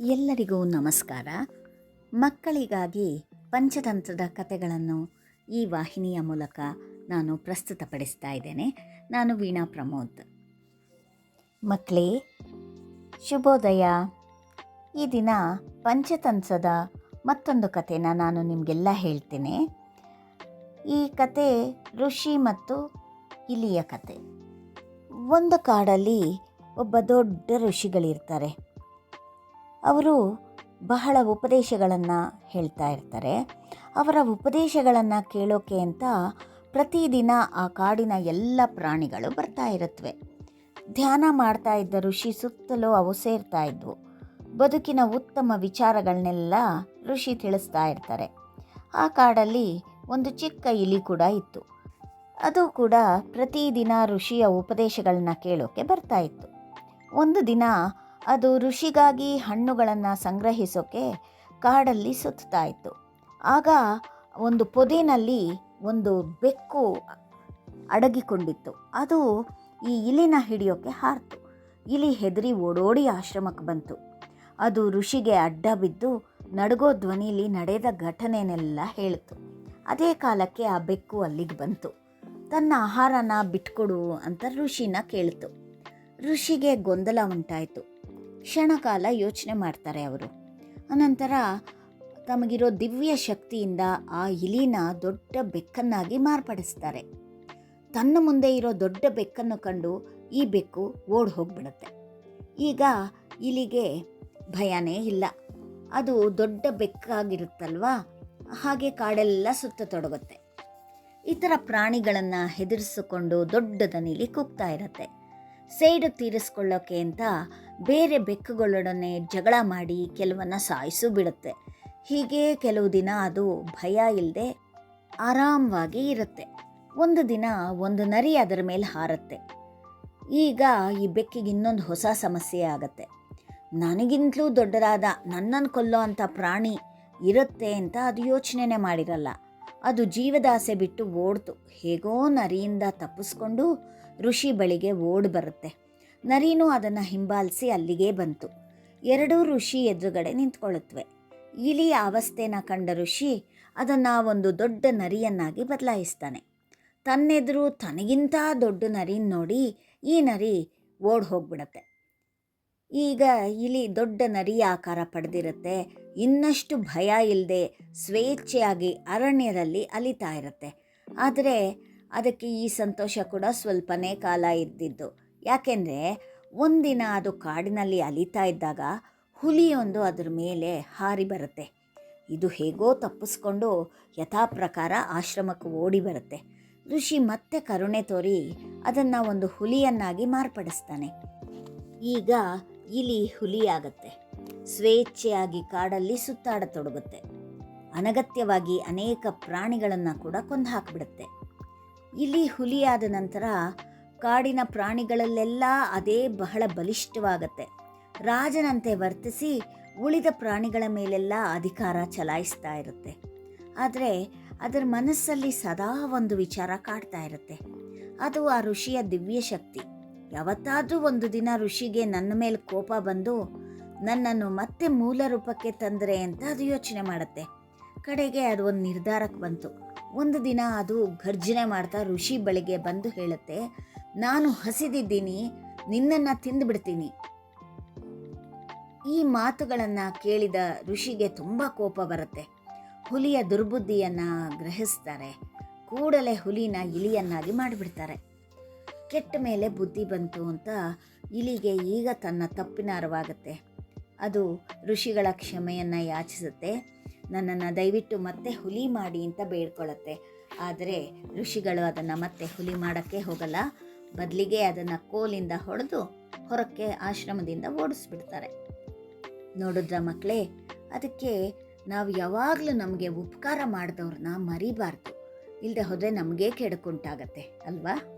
ಎಲ್ಲರಿಗೂ ನಮಸ್ಕಾರ. ಮಕ್ಕಳಿಗಾಗಿ ಪಂಚತಂತ್ರದ ಕಥೆಗಳನ್ನು ಈ ವಾಹಿನಿಯ ಮೂಲಕ ನಾನು ಪ್ರಸ್ತುತಪಡಿಸ್ತಾ ಇದ್ದೇನೆ. ನಾನು ವೀಣಾ ಪ್ರಮೋದ್. ಮಕ್ಕಳೇ, ಶುಭೋದಯ. ಈ ದಿನ ಪಂಚತಂತ್ರದ ಮತ್ತೊಂದು ಕಥೆನ ನಾನು ನಿಮಗೆಲ್ಲ ಹೇಳ್ತೇನೆ. ಈ ಕತೆ ಋಷಿ ಮತ್ತು ಇಲಿಯ ಕತೆ ಒಂದು ಕಾಡಲ್ಲಿ ಒಬ್ಬ ದೊಡ್ಡ ಋಷಿಗಳಿರ್ತಾರೆ. ಅವರು ಬಹಳ ಉಪದೇಶಗಳನ್ನು ಹೇಳ್ತಾ ಇರ್ತಾರೆ. ಅವರ ಉಪದೇಶಗಳನ್ನು ಕೇಳೋಕೆ ಅಂತ ಪ್ರತಿದಿನ ಆ ಕಾಡಿನ ಎಲ್ಲ ಪ್ರಾಣಿಗಳು ಬರ್ತಾ ಇರುತ್ತವೆ ಧ್ಯಾನ ಮಾಡ್ತಾ ಇದ್ದ ಋಷಿ ಸುತ್ತಲೂ ಅವು ಸೇರ್ತಾ ಇದ್ವು. ಬದುಕಿನ ಉತ್ತಮ ವಿಚಾರಗಳನ್ನೆಲ್ಲ ಋಷಿ ತಿಳಿಸ್ತಾ ಇರ್ತಾರೆ. ಆ ಕಾಡಲ್ಲಿ ಒಂದು ಚಿಕ್ಕ ಇಲಿ ಕೂಡ ಇತ್ತು. ಅದು ಕೂಡ ಪ್ರತಿದಿನ ಋಷಿಯ ಉಪದೇಶಗಳನ್ನ ಕೇಳೋಕೆ ಬರ್ತಾ ಇತ್ತು. ಒಂದು ದಿನ ಅದು ಋಷಿಗಾಗಿ ಹಣ್ಣುಗಳನ್ನು ಸಂಗ್ರಹಿಸೋಕೆ ಕಾಡಲ್ಲಿ ಸುತ್ತಾ ಇತ್ತು ಆಗ ಒಂದು ಪೊದೆನಲ್ಲಿ ಒಂದು ಬೆಕ್ಕು ಅಡಗಿಕೊಂಡಿತ್ತು. ಅದು ಈ ಇಲಿನ ಹಿಡಿಯೋಕೆ ಹಾರ್ತು. ಇಲಿ ಹೆದರಿ ಓಡೋಡಿ ಆಶ್ರಮಕ್ಕೆ ಬಂತು. ಅದು ಋಷಿಗೆ ಅಡ್ಡ ಬಿದ್ದು ನಡಗೋ ಧ್ವನಿಲಿ ನಡೆದ ಘಟನೆನೆಲ್ಲ ಹೇಳಿತು. ಅದೇ ಕಾಲಕ್ಕೆ ಆ ಬೆಕ್ಕು ಅಲ್ಲಿಗೆ ಬಂತು. ತನ್ನ ಆಹಾರನ ಬಿಟ್ಕೊಡು ಅಂತ ಋಷಿನ ಕೇಳಿತು. ಋಷಿಗೆ ಗೊಂದಲ ಉಂಟಾಯಿತು. ಕ್ಷಣಕಾಲ ಯೋಚನೆ ಮಾಡ್ತಾರೆ ಅವರು. ಅನಂತರ ತಮಗಿರೋ ದಿವ್ಯ ಶಕ್ತಿಯಿಂದ ಆ ಇಲಿನ ದೊಡ್ಡ ಬೆಕ್ಕನ್ನಾಗಿ ಮಾರ್ಪಡಿಸ್ತಾರೆ. ತನ್ನ ಮುಂದೆ ಇರೋ ದೊಡ್ಡ ಬೆಕ್ಕನ್ನು ಕಂಡು ಈ ಬೆಕ್ಕು ಓಡ್ ಹೋಗ್ಬಿಡುತ್ತೆ. ಈಗ ಇಲಿಗೆ ಭಯನೇ ಇಲ್ಲ. ಅದು ದೊಡ್ಡ ಬೆಕ್ಕಾಗಿರುತ್ತಲ್ವಾ? ಹಾಗೆ ಕಾಡೆಲ್ಲ ಸುತ್ತ ತೊಡಗುತ್ತೆ. ಇತರ ಪ್ರಾಣಿಗಳನ್ನು ಹೆದರಿಸಿಕೊಂಡು ದೊಡ್ಡ ದನಿಲಿ ಕೂಗ್ತಾ ಇರತ್ತೆ. ಸೇಡು ತೀರಿಸ್ಕೊಳ್ಳೋಕೆ ಅಂತ ಬೇರೆ ಬೆಕ್ಕುಗಳೊಡನೆ ಜಗಳ ಮಾಡಿ ಕೆಲವನ್ನ ಸಾಯಿಸು ಬಿಡುತ್ತೆ. ಹೀಗೆ ಕೆಲವು ದಿನ ಅದು ಭಯ ಇಲ್ಲದೆ ಆರಾಮವಾಗಿ ಇರುತ್ತೆ. ಒಂದು ದಿನ ಒಂದು ನರಿ ಅದರ ಮೇಲೆ ಹಾರತ್ತೆ. ಈಗ ಈ ಬೆಕ್ಕಿಗೆ ಇನ್ನೊಂದು ಹೊಸ ಸಮಸ್ಯೆ ಆಗುತ್ತೆ. ನನಗಿಂತಲೂ ದೊಡ್ಡದಾದ ನನ್ನನ್ನು ಕೊಲ್ಲೋ ಅಂಥ ಪ್ರಾಣಿ ಇರುತ್ತೆ ಅಂತ ಅದು ಯೋಚನೆನೇ ಮಾಡಿರಲ್ಲ. ಅದು ಜೀವದಾಸೆ ಬಿಟ್ಟು ಓಡ್ತು. ಹೇಗೋ ನರಿಯಿಂದ ತಪ್ಪಿಸ್ಕೊಂಡು ಋಷಿ ಬಳಿಗೆ ಓಡ್ ಬರುತ್ತೆ. ನರಿನೂ ಅದನ್ನು ಹಿಂಬಾಲಿಸಿ ಅಲ್ಲಿಗೆ ಬಂತು. ಎರಡೂ ಋಷಿ ಎದುರುಗಡೆ ನಿಂತ್ಕೊಳ್ಳುತ್ತವೆ ಇಲಿಯ ಅವಸ್ಥೆನ ಕಂಡ ಋಷಿ ಅದನ್ನು ಒಂದು ದೊಡ್ಡ ನರಿಯನ್ನಾಗಿ ಬದಲಾಯಿಸ್ತಾನೆ. ತನ್ನೆದುರು ತನಗಿಂತ ದೊಡ್ಡ ನರಿನ ನೋಡಿ ಈ ನರಿ ಓಡ್ ಹೋಗ್ಬಿಡತ್ತೆ. ಈಗ ಇಲಿ ದೊಡ್ಡ ನರಿಯ ಆಕಾರ ಪಡೆದಿರುತ್ತೆ. ಇನ್ನಷ್ಟು ಭಯ ಇಲ್ಲದೆ ಸ್ವೇಚ್ಛೆಯಾಗಿ ಅರಣ್ಯದಲ್ಲಿ ಅಲಿತಾ ಇರುತ್ತೆ. ಆದರೆ ಅದಕ್ಕೆ ಈ ಸಂತೋಷ ಕೂಡ ಸ್ವಲ್ಪನೇ ಕಾಲ ಇದ್ದಿದ್ದು. ಯಾಕೆಂದರೆ ಒಂದಿನ ಅದು ಕಾಡಿನಲ್ಲಿ ಅಲಿತಾ ಇದ್ದಾಗ ಹುಲಿಯೊಂದು ಅದರ ಮೇಲೆ ಹಾರಿ ಬರುತ್ತೆ. ಇದು ಹೇಗೋ ತಪ್ಪಿಸ್ಕೊಂಡು ಯಥಾಪ್ರಕಾರ ಆಶ್ರಮಕ್ಕೆ ಓಡಿ ಬರುತ್ತೆ. ಋಷಿ ಮತ್ತೆ ಕರುಣೆ ತೋರಿ ಅದನ್ನು ಒಂದು ಹುಲಿಯನ್ನಾಗಿ ಮಾರ್ಪಡಿಸ್ತಾನೆ. ಈಗ ಇಲಿ ಹುಲಿಯಾಗತ್ತೆ. ಸ್ವೇಚ್ಛೆಯಾಗಿ ಕಾಡಲ್ಲಿ ಸುತ್ತಾಡತೊಡಗುತ್ತೆ. ಅನಗತ್ಯವಾಗಿ ಅನೇಕ ಪ್ರಾಣಿಗಳನ್ನು ಕೂಡ ಕೊಂದು ಹಾಕಿಬಿಡುತ್ತೆ ಇಲಿ ಹುಲಿಯಾದ ನಂತರ ಕಾಡಿನ ಪ್ರಾಣಿಗಳಲ್ಲೆಲ್ಲ ಅದೇ ಬಹಳ ಬಲಿಷ್ಠವಾಗತ್ತೆ. ರಾಜನಂತೆ ವರ್ತಿಸಿ ಉಳಿದ ಪ್ರಾಣಿಗಳ ಮೇಲೆಲ್ಲ ಅಧಿಕಾರ ಚಲಾಯಿಸ್ತಾ ಇರುತ್ತೆ. ಆದರೆ ಅದರ ಮನಸ್ಸಲ್ಲಿ ಸದಾ ಒಂದು ವಿಚಾರ ಕಾಡ್ತಾ ಇರುತ್ತೆ. ಅದು ಆ ಋಷಿಯ ದಿವ್ಯ ಶಕ್ತಿ ಯಾವತ್ತಾದರೂ ಒಂದು ದಿನ ಋಷಿಗೆ ನನ್ನ ಮೇಲೆ ಕೋಪ ಬಂದು ನನ್ನನ್ನು ಮತ್ತೆ ಮೂಲ ರೂಪಕ್ಕೆ ತಂದರೆ ಅಂತ ಅದು ಯೋಚನೆ ಮಾಡುತ್ತೆ. ಕಡೆಗೆ ಅದು ಒಂದು ನಿರ್ಧಾರಕ್ಕೆ ಬಂತು. ಒಂದು ದಿನ ಅದು ಗರ್ಜನೆ ಮಾಡ್ತಾ ಋಷಿ ಬಳಿಗೆ ಬಂದು ಹೇಳುತ್ತೆ, ನಾನು ಹಸಿದಿದ್ದೀನಿ, ನಿನ್ನನ್ನು ತಿಂದುಬಿಡ್ತೀನಿ ಈ ಮಾತುಗಳನ್ನು ಕೇಳಿದ ಋಷಿಗೆ ತುಂಬ ಕೋಪ ಬರುತ್ತೆ. ಹುಲಿಯ ದುರ್ಬುದ್ಧಿಯನ್ನು ಗ್ರಹಿಸ್ತಾರೆ. ಕೂಡಲೇ ಹುಲಿನ ಇಲಿಯನ್ನಾಗಿ ಮಾಡಿಬಿಡ್ತಾರೆ. ಕೆಟ್ಟ ಮೇಲೆ ಬುದ್ಧಿ ಬಂತು ಅಂತ ಇಲಿಗೆ ಈಗ ತನ್ನ ತಪ್ಪಿನ ಅರಿವಾಗುತ್ತೆ. ಅದು ಋಷಿಗಳ ಕ್ಷಮೆಯನ್ನು ಯಾಚಿಸುತ್ತೆ. ನನ್ನನ್ನು ದಯವಿಟ್ಟು ಮತ್ತೆ ಹುಲಿ ಮಾಡಿ ಅಂತ ಬೇಡ್ಕೊಳ್ಳುತ್ತೆ ಆದರೆ ಋಷಿಗಳು ಅದನ್ನು ಮತ್ತೆ ಹುಲಿ ಮಾಡೋಕ್ಕೆ ಹೋಗಲ್ಲ. ಬದಲಿಗೆ ಅದನ್ನು ಕೋಲಿಂದ ಹೊಡೆದು ಹೊರಕ್ಕೆ ಆಶ್ರಮದಿಂದ ಓಡಿಸ್ಬಿಡ್ತಾರೆ. ನೋಡಿದ್ರ ಮಕ್ಕಳೇ ಅದಕ್ಕೆ ನಾವು ಯಾವಾಗಲೂ ನಮಗೆ ಉಪಕಾರ ಮಾಡಿದವ್ರನ್ನ ಮರಿಬಾರ್ದು. ಇಲ್ಲದೆ ಹೋದರೆ ನಮಗೆ ಕೆಡಕುಂಟಾಗತ್ತೆ, ಅಲ್ವಾ?